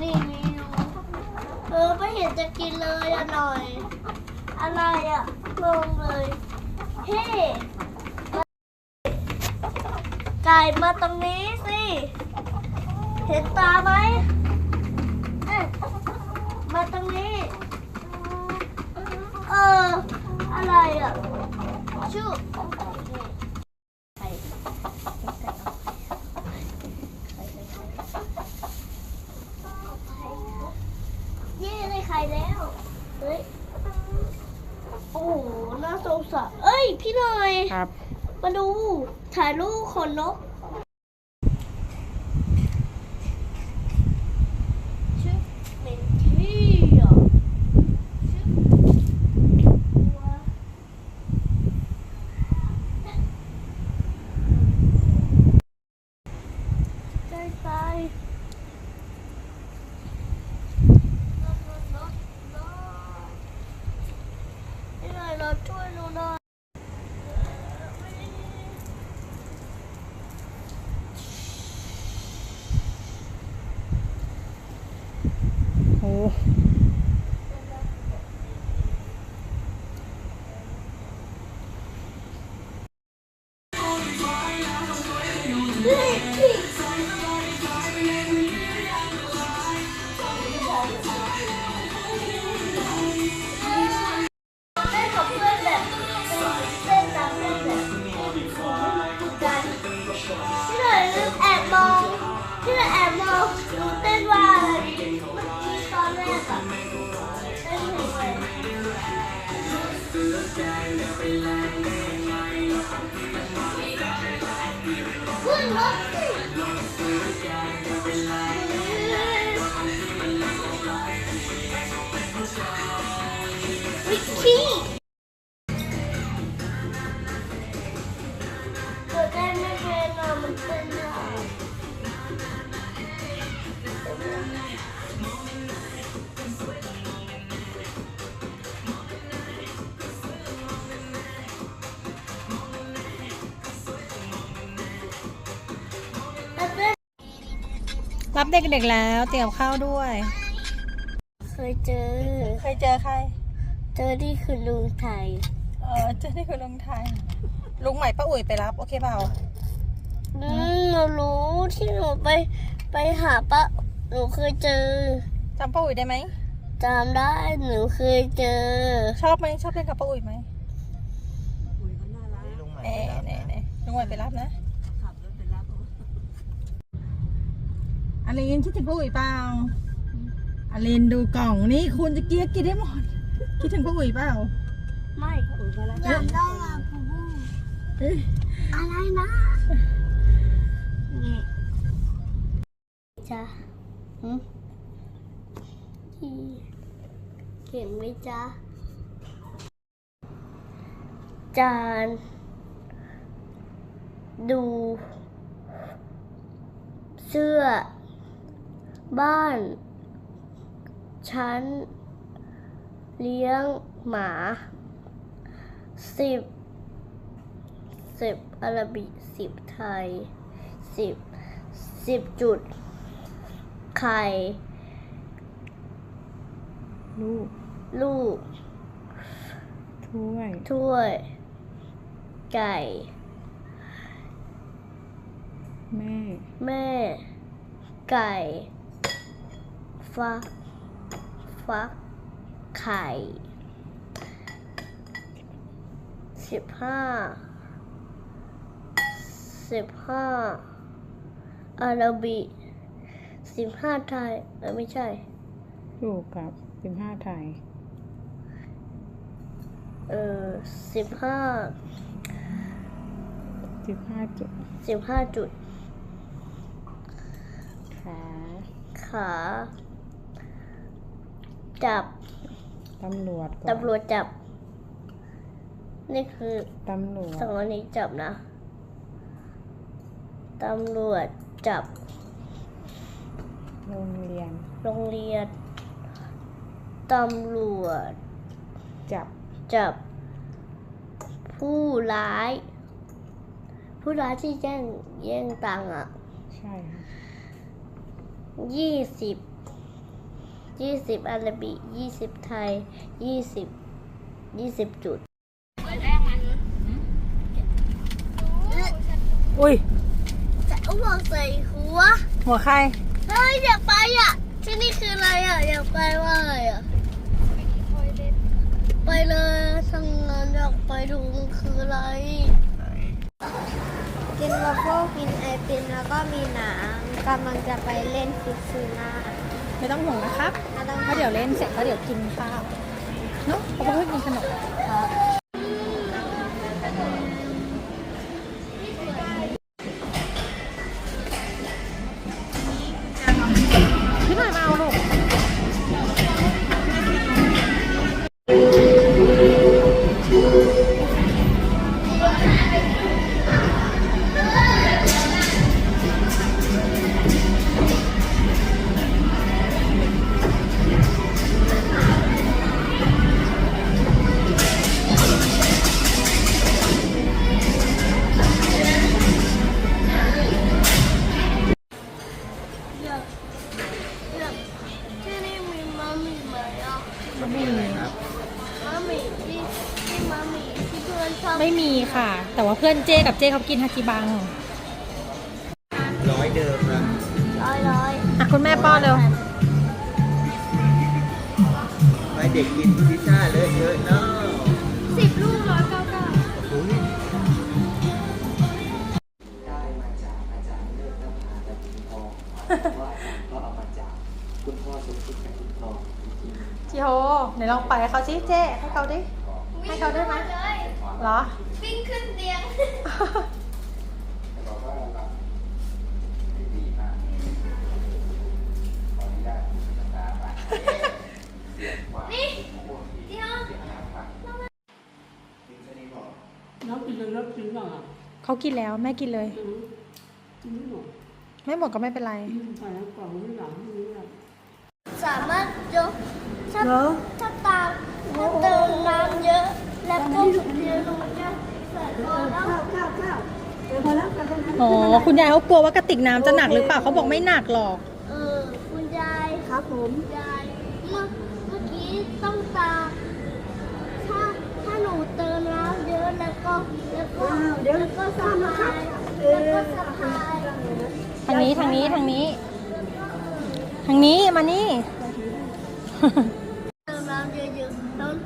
นี่เมนูเออไม่เห็นจะกินเลยอร่อยอะไรอะงงเลยเฮ้ไก่มาตรงนี้สิ เห็นตาไหมเอ๊ะมาตรงนี้ เอออะไรอะชื่อไข่เย้ได้ไข่แล้ว เฮ้ย โอ้โหน่าสงสารเอ้ย พี่หน่อย ครับ มาดูถ่ายรูปขนนกชึบเป็นที่อะชึบตัวใกล้ไปนกนกนกนกนี่หน่อยเราช่วยหนูหน่อย โอ้ เล่นกับเพื่อน แบบเล่นตามเล่นแบบที่หน่อยแอบมองพี่หน่อยแอบมองดูเต้นว่าอะไรเมื่อกี้ตอนแรกอะ รับเด็กๆแล้ว เตรียมข้าวด้วย เคยเจอ เคยเจอใคร เจอที่คือลุงไทย เออเจอที่คือลุงไทย ลุงใหม่ป้าอุ๋ยไปรับ โอเคเปล่าอืมหนูรู้ที่หนูไปไปหาปะหนูเคยเจอจำป้าอุ๋ยได้ไหมจำได้หนูเคยเจอ ชอบไหมชอบเล่นกับป้าอุ๋ยไหมลุงใหม่เน่ไปรับเน่นะเน่ลุงใหม่ไปรับนะ อลินคิดถึงป้าอุ๋ยเปล่าอลินดูกล่องนี่คุณจะเกียร์กินได้หมด คิดถึงป้าอุ๋ยเปล่าไม่อยากได้อะปูบูเอ้ยอะไรนะนี่จ้ะหืมที่เห็นไหมจ๊ะ จาน ดู เสื้อ บ้าน ฉัน เลี้ยงหมาสิบสิบอาราบิกสิบไทยสิบสิบจุด ไข่ลูกลูก ถ้วย ถ้วย ไก่ แม่ แม่ ไก่ ฟักฟักไข่สิบห้าสิบห้าอาราบิกสิบห้าไทยเออไม่ใช่ลูกกับสิบห้าไทย เออสิบห้าสิบห้าจุดสิบห้าจุด ขา ขา จับตำรวจก่อนตำรวจจับ นี่คือตำรวจสองอันนี้จับนะตำรวจจับ โรงเรียน โรงเรียนตำรวจ จับ จับ ผู้ร้าย ผู้ร้ายที่แย่งแย่งตังค์อะ ใช่ค่ะยี่สิบ ยี่สิบอาราบิกยี่สิบไทยยี่สิบยี่สิบจุด อุ้ยจะเอาหัวใส่หัว หัวใคร เฮ้ยอยากไปอะ ที่นี่คืออะไรอะ อยากไปว่าอะไรอะ ไปเลยทำงานอยากไปดูมันคืออะไร กินวัฟเฟิลกินไอติมแล้วก็มีหนามกำลังจะไปเล่นฟิกซูน่า ไม่ต้องห่วงนะครับเพราะเดี๋ยวเล่นเสร็จก็เดี๋ยวกินข้าวเนาะเพราะว่าเพิ่งกินขนมพี่หน่ อะไม่มีมามีที่ที่มามีที่เพื่อนชอบไม่มีค่ะ แต่ว่าเพื่อนเจกับเจเขากินฮากิบังร้อยเดิมนะร้อยร้อยอะคุณแม่ป้อนเร็วไม่เด็กกินพิซซ่าเลอะเทอะเนาะสิบลูกร้อยเก้าเก้าอุ๊ยได้มาจากอาจารย์เลิศนภาและพิมทองว่าอาจารย์ก็เอามาจากคุณพ่อสุขิตกับ พิมทองอีกทีหนึงจิโฮไหนลองไปให้เขาสิเจให้เขาดิให้เขาได้ไหมเหรอวิ่งขึ้นเตียงบอกว่าเราไม่ดีมากขออนุญาตตาไปเสียงกว่านี่เดี๋ยวจริงแค่นี้บอกน้ำกินเลยแล้วกินบ้างอะเขากินแล้วแม่กินเลยกินไม่หมดไม่หมดก็ไม่เป็นไรกินไปแล้วกล่องไม่หลังไม่รู้อะไรสามารถยก ถ้าถ้าตามถ้าเติมน้ำเยอะ แล้วก็เดี๋ยวหนูจะใส่พอแล้วอ๋อ คุณยายเขากลัวว่ากระติกน้ำจะหนักหรือเปล่าเขาบอกไม่หนักหรอก เออ คุณยาย ครับผมยายเมื่อเมื่อกี้ต้องตามถ้าถ้าหนูเติมน้ำเยอะแล้วก็แล้วก็แล้วก็สะพายแล้วก็สะพายทางนี้ทางนี้ทางนี้ ทางนี้มานี่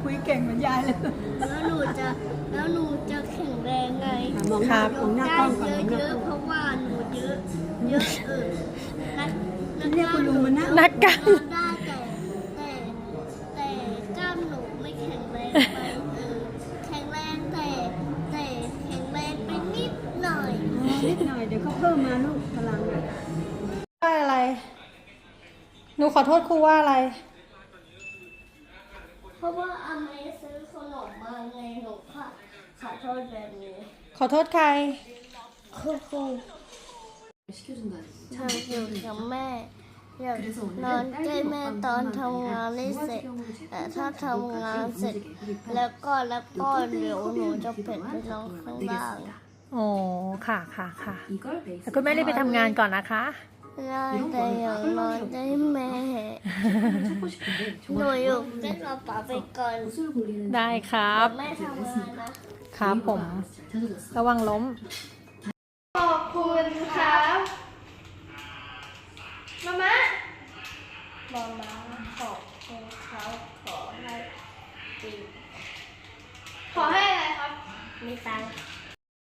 คุยเก่งเหมือนยายเลย แล้วหนูจะแล้วหนูจะแข็งแรงไงมองครับมองหน้าได้กล้องก่อนเยอะๆเพราะว่าหนูเยอะเยอะเออนักนักเรียกคุณลุงมานั่งนักกันได้แต่แต่แต่กล้ามหนูไม่แข็งแรงไปเออแข็งแรงแต่แต่แข็งแรงไปนิดหน่อยนิดหน่อยเดี๋ยวเขาเพิ่มมาลูกพลังอะว่าอะไร หนูขอโทษครูว่าอะไร เพราะว่าอาเมซื้อขนมมาไงหนูค่ะขอโทษแบบนี้ขอโทษใคร คุณครูเธออยู่กับแม่อยากนอนใกล้แม่ตอนทำงานได้เสร็จแต่ถ้าทำงานเสร็จ แล้วก็แล้วก็เดี๋ยวหนูจะเผ็ดไปนอนข้างล่างอ๋อค่ะค่ะค่ะแต่คุณแม่รีบไปทำงานก่อนนะคะ ได้แต่อย่างนอนได้แม่หนูอยู่ใกล้กระเป๋าไปก่อนได้ครับแม่ทำงานนะ ครับผมระวังล้ม ขอบคุณครับมาม่ามาม่าขอบคุณเขาขอให้ดีขอให้อะไรครับ มีตังค์